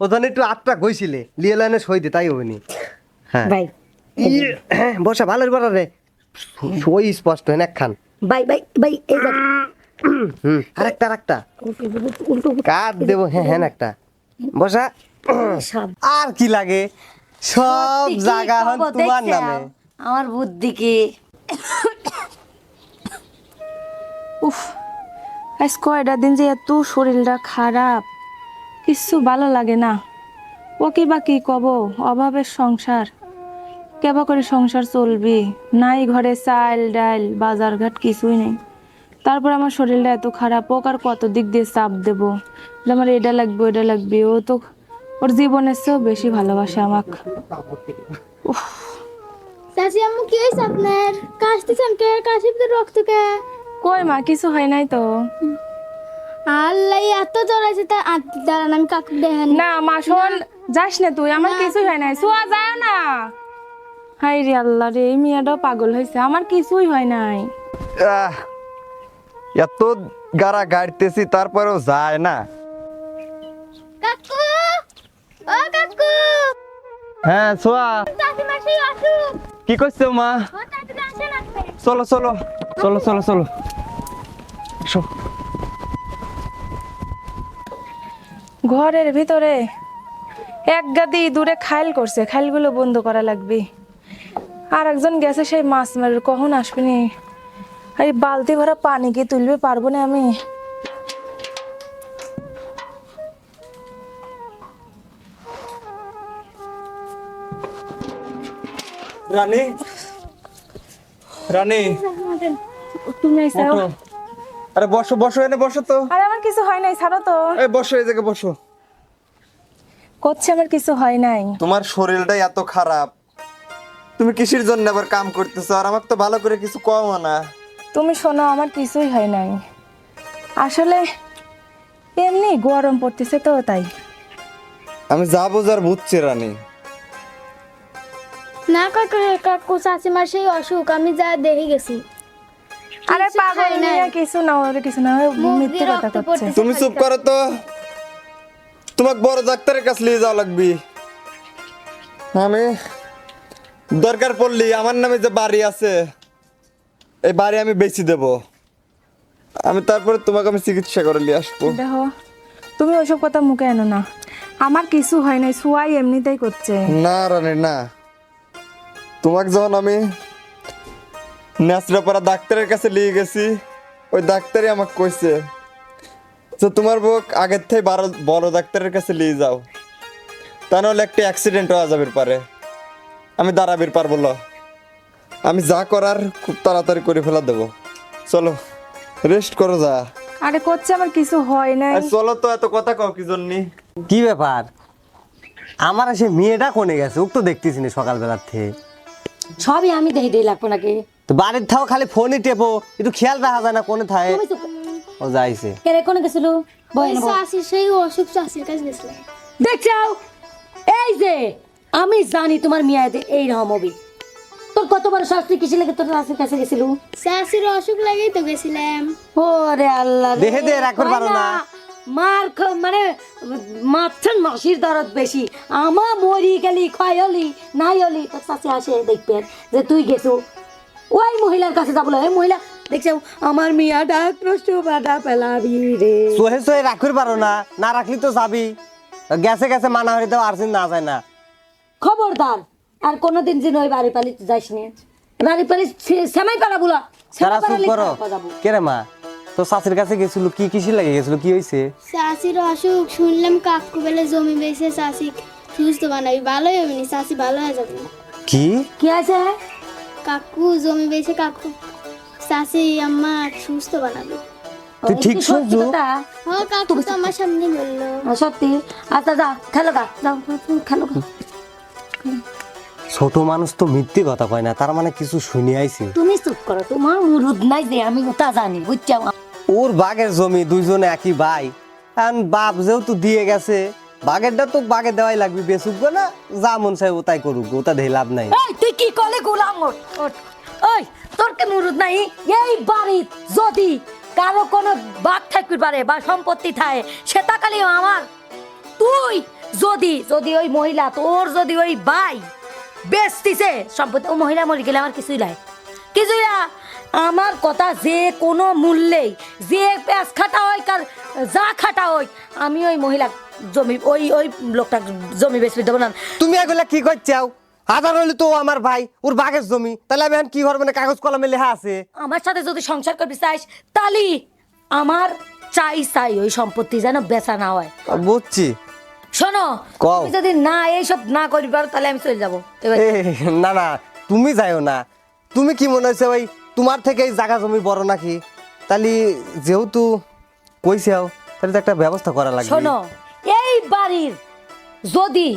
ওখানে একটু আটটা গইছিলে লিয়ে লাইনে সই দে তাই হবেনি হ্যাঁ। ভাই হ্যাঁ, বসা ভালো বড় রে। সই স্পষ্ট হেন একখান। ভাই ভাই ভাই এই দেখ হুম আরেকটা আরেকটা। কাট দেবো হ্যাঁ হ্যাঁ একটা। বসা। আর কি লাগে? সব জায়গা হন তোমার নামে। আমার বুদ্ধি কি? উফ আজ কয়টা দিন যে এত শরীরটা খারাপ। কিচ্ছু ভালো লাগে না। ও কি বা কি কব অভাবের সংসার। কেবা করে সংসার চলবি? নাই ঘরে চাল ডাল বাজার ঘাট কিছুই নেই। তারপর আমার শরীরটা এত খারাপ ও আর কত দিক দিয়ে চাপ দেব? যে আমার এটা লাগবে ওটা লাগবে। ও তো ওর জীবনের চেয়েও বেশি ভালোবাসে আমাকে। চাচি আম্মু কি হয়েছে আপনার? কাশতেছেন কে? কাশির তো রক্ত কে? কই মা কিছু হয় নাই তো? আল্লাহ এত জ্বর আছে তা দাঁড়ান আমি কাকু দেখেন না মা শোন যাস না তুই আমার কিছুই হয় নাই। শোয়া যায় না। হাই রে আল্লাহ রে এই মেয়েটাও পাগল হয়েছে আমার কিছুই হয় নাই। আহ, এত গাড়া গাড়তেছি তারপরেও যায় না। কাকু! ও কাকু! হ্যাঁ সোয়া অসুখ কি করছ মা? ও তাড়াতাড়ি আসেন আপনি চলো চলো। চলো চলো চলো। এসো। ঘরের ভিতরে। এক গাদি দূরে খাইল করছে খাইলগুলো বন্ধ করা লাগবে। আর একজন গেছে সেই মাছ মারের কখন আসবে নি? এই বালতি ভরা পানি কি তুলবে পারব না আমি? রানী? রানী? তুমি আরে বসো বসো এনে বসো তো। আর কিছু হয় নাই ছাড়ো তো। এই বসো এই জায়গায় বসো। করছে আমার কিছু হয় নাই। তোমার শরীরটাই এত খারাপ। তুমি কিসের জন্য আবার কাম করতেছো? আর আমাকে তো ভালো করে কিছু কও না। তুমি শোনো আমার কিছুই হয় নাই। আসলে এমনি গরম পড়তেছে তো তাই। আমি যা বোঝার বুঝছি রানী। না কাকু কাকু চাচি মাসি অসুখ আমি যা দেখে গেছি। আরে পাগল। নিয়ে কিছু না ওরে কিছু না ও মিথ্যে কথা করছে। তুমি চুপ করো তো। তোমাকে বড় ডাক্তারের কাছে নিয়ে যাওয়া লাগবি। আমি দরকার পড়লি আমার নামে যে বাড়ি আছে এই বাড়ি আমি বেশি দেব। আমি তারপরে তোমাকে আমি চিকিৎসা করে নিয়ে আসব। দেখো তুমি ওইসব কথা মুখে এনো না। আমার কিছু হয় নাই সুয়াই এমনিতেই করছে। না রানী না। তোমাকে যখন আমি ন্যাচড়াপাড়া ডাক্তারের কাছে নিয়ে গেছি। ওই ডাক্তারই আমাকে কইছে যে তোমার বুক আগের থেকে বড় বড় ডাক্তারের কাছে নিয়ে যাও। তা নাহলে একটা অ্যাক্সিডেন্ট হওয়া যাবে পারে। আমি দাঁড়াবির পারব না আমি যা করার খুব তাড়াতাড়ি করে ফেলা দেবো। চলো রেস্ট করো যা। আরে করছে আমার কিছু হয় নাই। আর চলো তো এত কথা কও কি জন্যে? কি ব্যাপার? আমার সে মেয়েটা কোনে গেছে? ওক তো দেখতেছি না সকালবেলার থেকে। সবই আমি দেখে দিয়ে লাগবো নাকি? তো বাড়ির থাও খালি ফোনই টেপো একটু খেয়াল রাখা যায় না কোনে থাকে ও যাইছে। কে রে কোনে গেছিল? বই চাচি সেই অসুখ চাচির কাছে গেছিলাম দেখছাও এই যে আমি জানি তোমার মেয়াদে এই রকম হবে তোর কতবার শাস্তি কিসে লেগে তোর শাস্তির কাছে গেছিল? চাচির অসুখ লাগেই তো গেছিলাম। ওরে আল্লাহ। দেখে দে, রাখতে পারো না। মার মানে মাথান মাসির দরদ বেশি। আমা মরি গেলি ক্ষয় হলি নাই হলি তোর চাষে আসে দেখবেন যে তুই গেছু। ওই মহিলার কাছে যাব ওই মহিলা দেখছ আমার মিয়া ডাক প্রশ্ন বাধা পেলাবি রে। সোহে সোহে রাখির পারো না না রাখলি তো যাবি। গেছে গেছে মানা হয়ে তো আর না যায় না। খবরদার আর কোনোদিন যেন ওই বাড়ি পালিতে যাইস নি। বাড়ি পালি সেমাই পারা বলা তারা চুপ করো। কে রে মা? তো শাশুর কাছে গেছিল কি কিসি লাগে গেছিল কি হয়েছে চাচির অসুখ শুনলাম কাকু বেলে জমি বেছে চাচি সুস্থ বানাবি ভালোই হবে নি চাচি ভালো হয়ে যাবে। কি? কি আছে কাকু জমি বেছে কাকু সুস্থ বানাবে। তুই ঠিক শুনছো? কাকু তো আমার সামনে বলল। সত্যি। আচ্ছা যা খেলো গা। যাও খেলো গা। ছোট মানুষ তো মিথ্যে কথা কয় না তার মানে কিছু শুনি আইছে। তুমি চুপ করো তোমার মুরুদ নাই যে আমি ওটা জানি বুঝছ? ওর বাগের জমি দুইজনে একই ভাই কারণ বাপ যেহেতু দিয়ে গেছে বাগেরটা তো বাগে দেওয়াই লাগবে বেসুক গো না, যা মন চাই ও তাই করুক ওটা দেখে লাভ নাই। এই, তুই কি কলে গুলাম ওঠ। ওই, তোর কি মুরুদ নাই? এই বাড়ি যদি কারও কোনো বাঘ থাকতে পারে বা সম্পত্তি থাকে, সেটা খালি আমার। তুই যদি যদি ওই মহিলা, তোর যদি ওই ভাই বেচতিছে, সম্পত্তি, ও মহিলা মরে গেলে আমার কিছুই নাই। কিছুই না আমার কথা যে কোনো মূল্যেই, যে প্যাঁচ খাটা হয়, কার যা খাটা হয়, আমি ওই মহিলা জমি ওই ওই লোকটা জমি বেচবি দেবো না। তুমি এগুলা কি করছাও? আধার হলে তো আমার ভাই ওর বাগের জমি। তাহলে আমি এখন কি করব না কাগজ কলমে লেখা আছে? আমার সাথে যদি সংসার করবি চাইস তালি আমার চাই চাই ওই সম্পত্তি যেন বেচা না হয়। বুঝছি। শোনো কও। তুমি যদি না এইসব না করি পারো তাহলে আমি চলে যাব। এবার এ, না না তুমি যাইও না। তুমি কি মনে হচ্ছে ওই তোমার থেকে এই জায়গা জমি বড় নাকি? তাহলে যেহেতু কইছাও তাহলে তো একটা ব্যবস্থা করা লাগবে। শোনো বাড়ির। যদি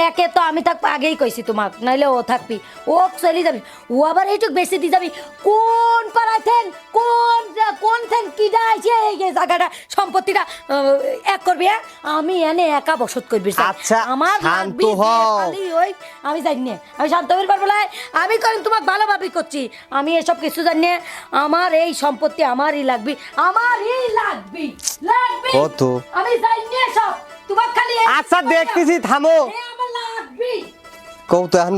একে তো আমি থাকব আগেই কইছি তোমাক নাইলে ও থাকবি ও চলে যাবি ও আবার এইটুক বেশি দিয়ে যাবি কোন পাড়ায় থেন কোন কোন থেন কি যাইছে এই যে জায়গাটা সম্পত্তিটা এক করবি হ্যাঁ? আমি এনে একা বসত করবি আচ্ছা, আমার শান্ত লাগবি খালি ওই আমি জানি না আমি শান্ত হইতে পারব না আমি করেন তোমাকে ভালোভাবে করছি আমি এসব কিছু জানি না আমার এই সম্পত্তি আমারই লাগবি আমারই লাগবি লাগবি। কত? আমি জানি না সব। তোমার খালি আচ্ছা দেখতেছি থামো। কৌ তো এখন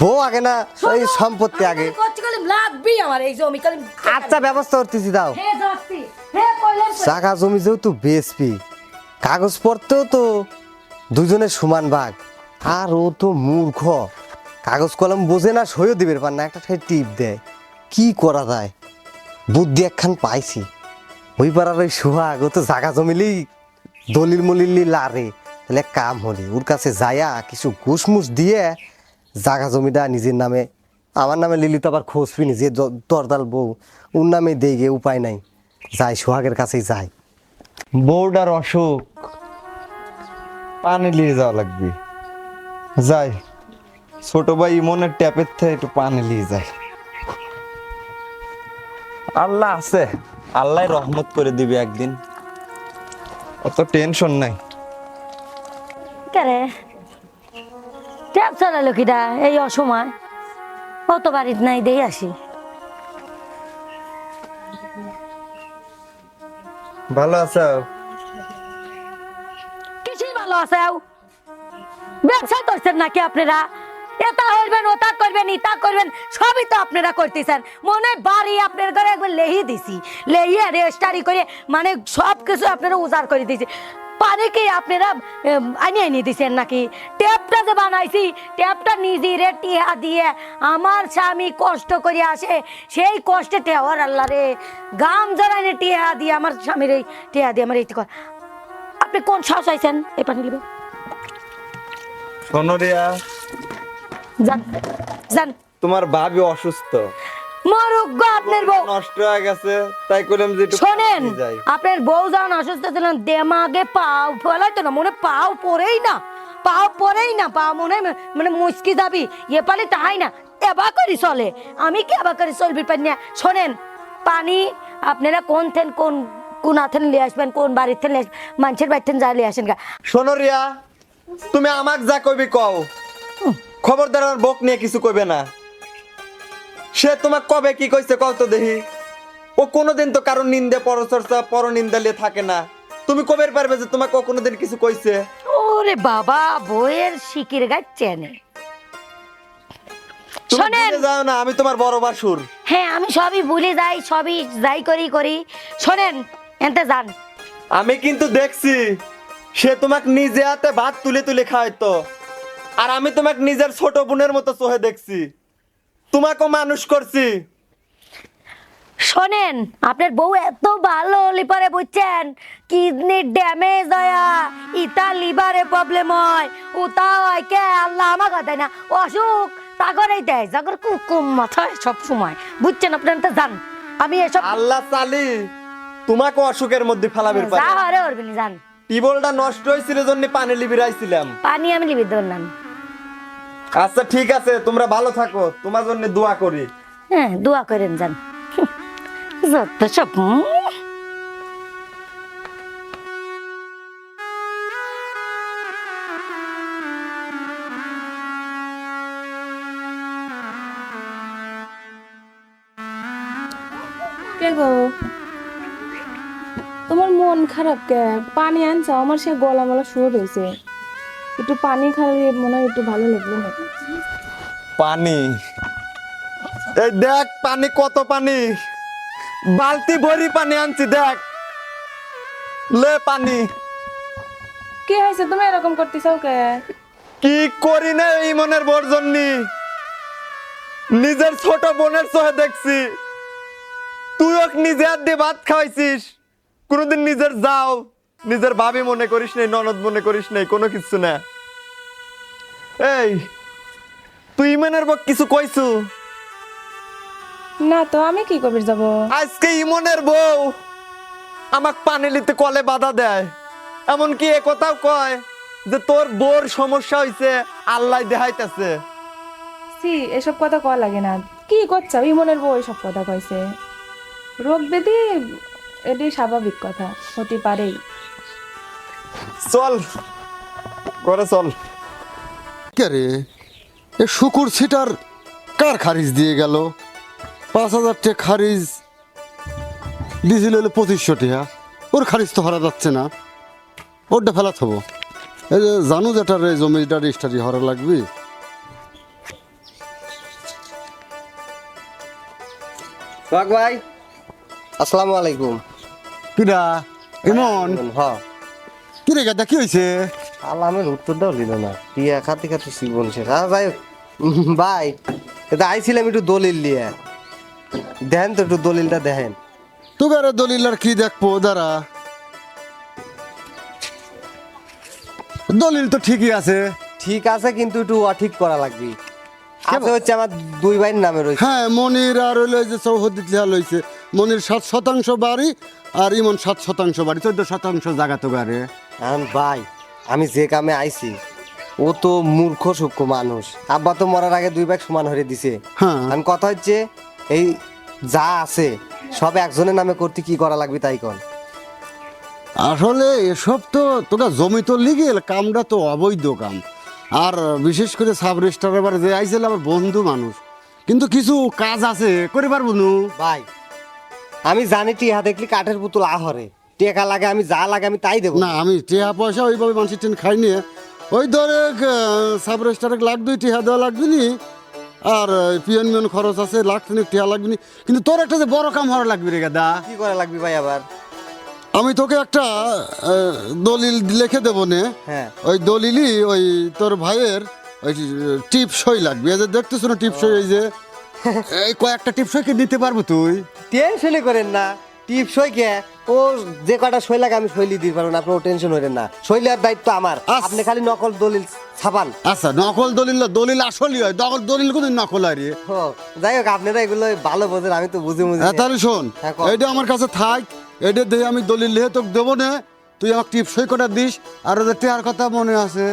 বউ আগে না শোনো, সম্পত্তি আগে। আচ্ছা ব্যবস্থা করতেছি দাও। জাগা জমি যেহেতু বেসপি কাগজপত্রেও তো দুজনের সমান ভাগ। আর ও তো মূর্খ। কাগজ কলম বোঝে না সইও দিবে পার না একটা ঠাই টিপ দেয়। কি করা যায়? বুদ্ধি একখান পাইছি। ওই পাড়ার ওই সোহাগ ও তো জাগা জমিলেই দলিল মলিলি লারে তাহলে কাম হলি, ওর কাছে যায়া কিছু ঘুষমুষ দিয়ে জাগা জমিটা নিজের নামে, আমার নামে লিলি তো আবার খোঁজ পিনি যে দরদাল বউ, ওর নামে দেই গে, উপায় নাই। যাই, সোহাগের কাছেই যাই। বউটার অসুখ, পানি নিয়ে যাওয়া লাগবে। যাই, ছোট ভাই ইমনের ট্যাপের থেকে একটু পানি নিয়ে যায়। আল্লাহ আছে, আল্লাহ রহমত করে দিবে একদিন। অত টেনশন নাই। কেরে? ট্যাপ চালালো কিটা এই অসময়? কত বাড়িতে নাই দেই আসি। ভালো আছো? কিছুই ভালো আছে ব্যবসা করছেন নাকি আপনারা? এটা করবেন ওটা করবেন, ইটা করবেন, সবই তো আপনারা করতেছেন। মনে হয় বাড়ি আপনার ঘরে একবার লেহি দিছি। লেহিয়ে রেস্টারি করে মানে সব কিছু আপনারা উজাড় করে দিয়েছি। পানি কি আপনারা আনিয়ে নিয়ে দিছেন নাকি? ট্যাপটা যে বানাইছি ট্যাপটা নিজে রে টিহা দিয়ে আমার স্বামী কষ্ট করে আসে, সেই কষ্টে টেওয়ার আল্লাহ রে। গাম জড়াইনে টিহা দিয়ে আমার স্বামীর এই টিহা দিয়ে আমার এই আপনি কোন সাহস আইছেন এই পানি লিবে শোনো রিয়া যান যান তোমার ভাবি অসুস্থ। মরুক গো আপনার বউ। নষ্ট হয়ে গেছে তাই করলাম যে একটু শোনেন আপনার বউ যখন অসুস্থ ছিলেন দেমাগে পাও ফেলাইতো না মনে পাও পরেই না পাও পরেই না পা মনে মানে মুচকি যাবি এ পানি তাহাই না এবা করি চলে। আমি কি এবা করি চলবি পারি না শোনেন পানি আপনারা কোন থেন কোন কোন আথেন লিয়ে আসবেন কোন বাড়ির থেন আসবেন মানুষের বাড়ির থেন যা লিয়ে আসেন গা। শোনো রিয়া তুমি আমাক যা কইবি কও। খবরদার আমার বক নিয়ে কিছু কইবে না। সে তোমাক কবে কি কইছে কও তো দেখি। ও কোনোদিন তো কারণ নিন্দে পরচর্চা পর নিন্দা লিয়ে থাকে না। তুমি কবে পারবে যে তোমাকে কোনোদিন কিছু কইছে? ওরে বাবা বইয়ের শিকির গাছ চেনে। শোনেন। যাও না আমি তোমার বড় বাসুর। হ্যাঁ আমি সবই ভুলে যাই সবই যাই করি করি। শোনেন এনতে যান। আমি কিন্তু দেখছি সে তোমাকে নিজে হাতে ভাত তুলে তুলে খাওয়াইতো। আর আমি তোমাকে নিজের ছোট বোনের মতো চোহে দেখছি। তোমাকেও মানুষ করছি। শোনেন আপনার বউ এত ভালো হলি পরে বুঝছেন? কিডনি ড্যামেজ হয় ইতা লিভারে প্রবলেম হয় উতা হয় কে আল্লাহ আমার কথা না। অসুখ তাগরেই দেয় জাগর কুকুম মাথায় সব সময় বুঝছেন আপনার তো জান আমি এসব আল্লাহ চালি তোমাকে অসুখের মধ্যে ফেলাবের যা পারে হরে করবেন জান টিবলটা নষ্ট হয়েছিল জন্য পানি লিবিরাইছিলাম। পানি আমি লিবি ধরলাম আচ্ছা ঠিক আছে তোমরা ভালো থাকো তোমার জন্য দোয়া করি। হ্যাঁ দোয়া করেন যান। যত সব কে গো? তোমার মন খারাপ কে? পানি আনছো আমার সে গলা মলা শুরু হয়েছে। একটু পানি খাইলে মনে হয় একটু ভালো লাগবে না? পানি? এই দেখ পানি কত পানি? বালতি ভরি পানি আনছি দেখ। লে পানি। কি হয়েছে? তুমি এরকম করতেছ কে? কি করি না এই মনের বোর জন্যি? নিজের ছোট বোনের চোখে দেখছি। তুই ওকে নিজে হাত দিয়ে ভাত খাওয়াইছিস। কোনোদিন নিজের যাও। নিজের ভাবি মনে করিস নাই ননদ মনে করিস নাই কোনো কিছু না। এই তুই ইমানের বক কিছু কইছু? না তো আমি কি কবির যাব? আজকে ইমনের বউ আমাক পানি নিতে কলে বাধা দেয়। এমনকি এ কথাও কয় যে তোর বোর সমস্যা হইছে আল্লাহ দেখাইতেছে। সি এসব কথা কওয়া লাগে না। কি করছ? ইমনের বউ এসব কথা কইছে। রোগ ব্যাধি এটি স্বাভাবিক কথা হতে পারেই। চল করে চল। কে রে? এ শুকুর সিটার কার খারিজ দিয়ে গেল? পাঁচ হাজার টাকা খারিজ। দিয়েছিল হলো পঁচিশশো টাকা। ওর খারিজ তো হারা যাচ্ছে না। ওরটা ফেলা থবো এই যে জানু যেটার এই জমিটা রেজিস্টারি হরা লাগবে। ভাই আসসালামু আলাইকুম। কিরা ইমন? হ কিরে গাদা কি হয়েছে আলামের উত্তরটাও নিল না। টিয়া খাতে খাতে জীবন শেষ। আর উম, ভাই এটা আইছিলাম একটু দলিল নিয়ে। দেখেন তো একটু দলিলটা দেখেন। তোগারে দলিল আর কি দেখব? দাঁড়া। দলিল তো ঠিকই আছে। ঠিক আছে কিন্তু একটু অঠিক করা লাগবে। আছে হচ্ছে আমার দুই ভাইয়ের নামে রয়েছে। হ্যাঁ মনির আর হইল যে চৌহদ্দি লেহাল হয়েছে মনির সাত শতাংশ বাড়ি আর ইমন সাত শতাংশ বাড়ি চোদ্দ শতাংশ জায়গা তো গারে এখন ভাই আমি যে কামে আইছি ও তো মূর্খ সূক্ষ্ম মানুষ। আব্বা তো মরার আগে দুই ভাগ সমান হয়ে দিছে। হ্যাঁ। এখন কথা হচ্ছে এই যা আছে সব একজনের নামে করতে কি করা লাগবে তাই কন? আসলে এসব তো তোকে জমি তো লিগেল কামটা তো অবৈধ কাম। আর বিশেষ করে সাব রেজিস্টার এবার যে আইছিল আমার বন্ধু মানুষ। কিন্তু কিছু কাজ আছে করে পারব নু ভাই আমি জানি টিহা দেখলি কাঠের পুতুল আহরে। টেকা লাগে আমি যা লাগে আমি তাই দেবো। না আমি টিহা পয়সা ওইভাবে মানুষের ট্রেন খাই নিয়ে। ওই ধরে সাব রেজিস্টারে লাখ দুই টিহা দেওয়া লাগবে নি। আর পিএন মিয়ন খরচ আছে লাখ তিনেক টিহা লাগবে নি। কিন্তু তোর একটা যে বড় কাম হওয়া লাগবে রে গাদা। কি করা লাগবে ভাই আবার? আমি তোকে একটা দলিল লিখে দেবো নে। হ্যাঁ। ওই দলিলই ওই তোর ভাইয়ের ওই টিপ সই লাগবে। এই যে দেখতেছ না টিপ সই এই যে এই কয়েকটা টিপ সই কি দিতে পারব তুই? টেনশনই করেন না। টিপ সই কে ও যে কটা সই লাগে আমি সইলি দিতে পারব না আপনার টেনশন হইলেন না। সইলের দায়িত্ব আমার। আপনি খালি নকল দলিল ছাপান। আচ্ছা নকল দলিল দলিল আসলই হয়। নকল দলিল কিন্তু নকল হয় রে? যাই হোক আপনারা এগুলো ভালো বোঝেন আমি তো বুঝে বুঝে হ্যাঁ তাহলে শোন হ্যাঁ। এইটা আমার কাছে থাক এটা দিয়ে আমি দলিল লিখে তোকে দেবো না। তুই আমাকে টিপ সই কটা দিস আর ওদের টিয়ার কথা মনে আছে।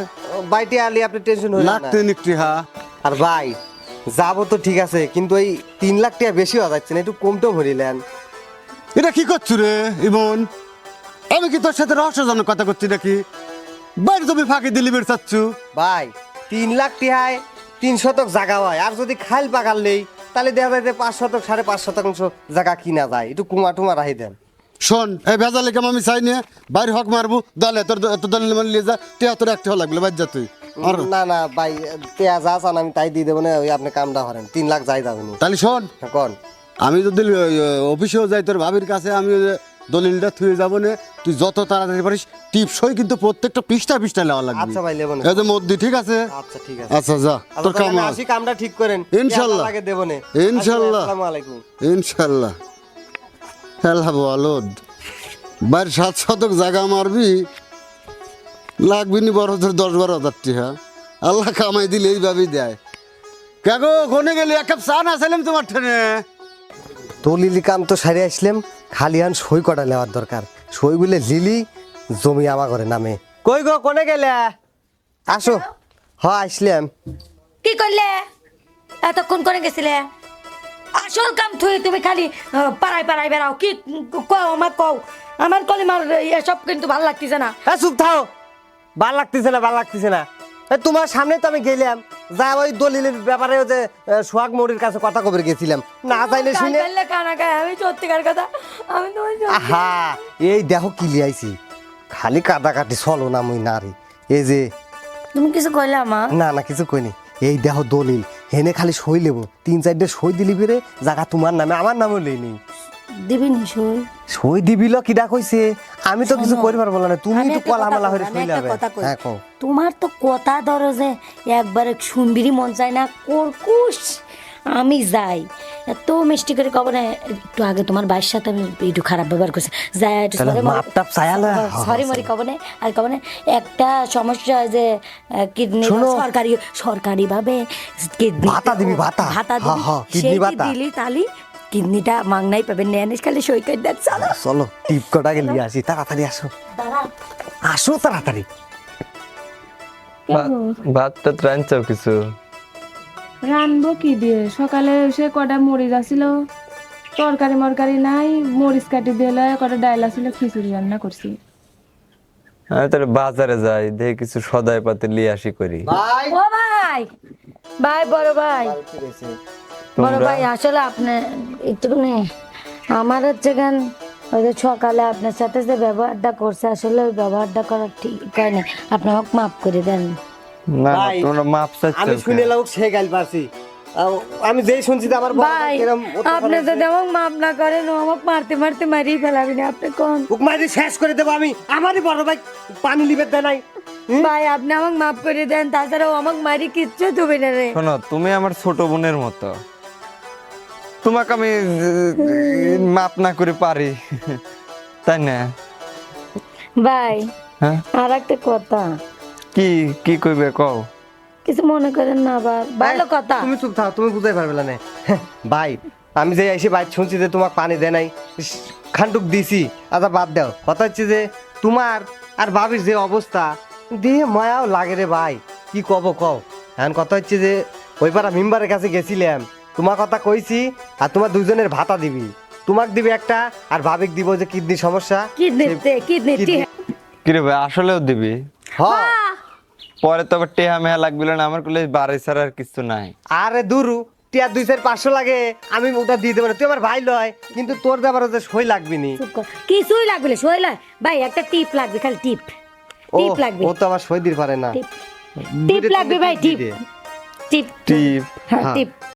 বাইটি আলি আপনি টেনশন হইলেন না। তিনিক টিহা আর ভাই যাব তো ঠিক আছে কিন্তু এই তিন লাখ টাকা বেশি হওয়া যাচ্ছে না একটু কমতেও ভরিলেন এটা কি করছ রে ইমন? আমি কি তোর সাথে রহস্যজনক কথা করছি নাকি? বাইরে তুমি ফাঁকি দিলি বের চাচ্ছু। ভাই তিন লাখ টিহায় তিন শতক জায়গা হয় আর যদি খাল পাকাল নেই তাহলে দেখা যায় যে পাঁচ শতক সাড়ে পাঁচ শতাংশ জায়গা কিনা যায় একটু কুমা টুমা রাহি দেন। শোন এই ভেজালে কেমন আমি চাই নিয়ে বাইরে হক মারবো দলে তোর তোর মানে নিয়ে যা টিয়া তোর একটা লাগল বাদ যা তুই। না না ভাই পেঁয়া যা চান আমি তাই দিয়ে দেবো না ওই আপনি কামটা করেন। তিন লাখ যাই যাবেন তাহলে শোন কন। আমি যদি অফিসেও যাই তোর ভাবির কাছে আমি দলিলটা থুয়ে যাব না তুই যত তাড়াতাড়ি পারিস টিপসই কিন্তু প্রত্যেকটা পৃষ্ঠা পৃষ্ঠা নেওয়া লাগবে। আচ্ছা ভাই লেবো না। এই যে মধ্যে ঠিক আছে? আচ্ছা ঠিক আছে। আচ্ছা যা আচ্ছা, তোর কাম আসি কামটা ঠিক করেন। ইনশাল্লাহ। আগে দেবো না। ইনশাল্লাহ। আসসালামু আলাইকুম। ইনশাল্লাহ। হেলা বলদ। বাইর সাত শতক জায়গা মারবি লাগবি নি বড় ধর দশ বারো হাজার টিহা। আল্লাহ কামাই দিলে এইভাবেই দেয়। কাগো কোনে গেলি? এক কাপ চা না চাইলাম তোমার ঠেনে। দলিলি কাম তো সারে আসলাম খালি আন সই কটা নেওয়ার দরকার। সইগুলো লিলি জমি আমা করে নামে। কই গো কোনে গেলে? আসো। হ আসলাম। কি করলে? এতক্ষণ করে গেছিলে? আসল কাম থুই তুমি খালি পাড়ায় পাড়ায় বেড়াও। কি কও আমার কও। আমার কলিমার এসব কিন্তু ভালো লাগতেছে না। হ্যাঁ চুপ থাও। ভালো লাগতেছে না ভালো লাগতেছে না। তোমার সামনে তো আমি গেলাম। যা ওই দলিলের ব্যাপারে যে সোহাগ মৌরির কাছে কথা কবে গেছিলাম। না চাইলে শুনে আমি সত্যিকার কথা আমি আহা এই দেখো কি লিয়াইছি? খালি কাদাকাটি চলো না মুই নারী। এই যে তুমি কিছু কইলে মা? না না কিছু কইনি। এই দেহ দলিল। হেনে খালি সই লেব। তিন চারটে সই দিলি বেরে জায়গা তোমার নামে আমার নামও লেনি দিবি নিশুই সই? দিবিল কিডা কইছে আমি তো কিছু করি পারব না তুমি তো কলা মালা হয়ে। হ্যাঁ কও। তোমার তো কথা ধরো যে একবারে শুনবিরই মন চায় না করকুশ। আমি যাই। এত মিষ্টি করে কব না একটু আগে তোমার বাইর সাথে আমি একটু খারাপ ব্যবহার করছি। যাই একটু সরি মরি কব না আর কব না একটা সমস্যা যে কিডনি। সরকারি সরকারি ভাবে কিডনি ভাতা দিবি, ভাতা। ভাতা দিবি। সেই দিলি তালি কিডনিটা মাংনাই পাবেন নেনিস খালি সই করে দেখ চলো। চলো টিপ কটা গেলি আসি তাড়াতাড়ি আসো। আসো তাড়াতাড়ি। ভাত টাত রাঁধছাও কিছু? রানবো কি দিয়ে? সকালে সে কটা মরিচ আসছিল তরকারি মরকারি নাই মরিচ কাটি দিলে কটা ডাইল আসছিল খিচুড়ি রান্না করছি। আমি তাহলে বাজারে যাই দেখি কিছু সদাই পাতি লিয়ে আসি করি। ভাই ও ভাই ভাই বড় ভাই। বড় ভাই আসলে আপনি একটুখানি আমার হচ্ছে গান ওই যে সকালে আপনার সাথে যে ব্যবহারটা করছে আসলে ওই ব্যবহারটা করা ঠিক হয়নি আপনি আমাকে মাফ করে দেন। না না, তোমরা মাপ চাচ্ছ আমি শুনে সে গাইল পারছি। আমি যেই শুনছি আমার ভাই আপনি যদি আমাকে মাফ না করেন ও আমাকে মারতে মারতে মারিয়ে ফেলাবেন আপনি কোন? উকমারি শেষ করে দেবো আমি। আমারই বড় ভাই পানি লিবে দেয় নাই। ভাই আপনি আমাকে মাফ করে দেন তাছাড়া ও আমাকে মারি কিচ্ছু দেবে না রে। শোনো তুমি আমার ছোট বোনের মতো। তোমাকে আমি মাপ না করে পারি। তাই না? ভাই হ্যাঁ? আর একটা কথা। কি কি কইবে কও? কিছু মনে করেন না আবার ভালো কথা। তুমি চুপ থাও তুমি বুঝাই পারবে না ভাই আমি যে এসে বাইর শুনছি যে তোমাকে পানি দেয় নাই খান্ডুক দিছি আচ্ছা বাদ দাও। কথা হচ্ছে যে তোমার আর ভাবির যে অবস্থা দিয়ে মায়াও লাগে রে ভাই। কি কব কও? এখন কথা হচ্ছে যে ওই পাড়া মেম্বারের কাছে গেছিলাম তোমার কথা কইছি আর তোমার দুজনের ভাতা দিবি। তোমাক দিবি একটা আর ভাবিক দিব যে কিডনি সমস্যা। কিডনিতে কিডনিতে। কিডনি- কিরে ভাই আসলেও দিবি? হ্যাঁ পরে তো আবার টেহা মেহা লাগবে না আমার কলে বাড়ি ছাড়া আর কিছু নাই। আরে দুরু টিয়া দুই চার পাঁচশো লাগে আমি ওটা দিয়ে দেবো না। তুই আমার ভাই লয় কিন্তু তোর দেবার যে সই লাগবি নি। কিছুই লাগবে না সই লয়? ভাই একটা টিপ লাগবে খালি টিপ। ও টিপ লাগবে। ও তো আমার সই দিতে পারে না। টিপ। টিপ লাগবে ভাই টিপ টিপ। টিপ। হ্যাঁ হ্যাঁ। টিপ।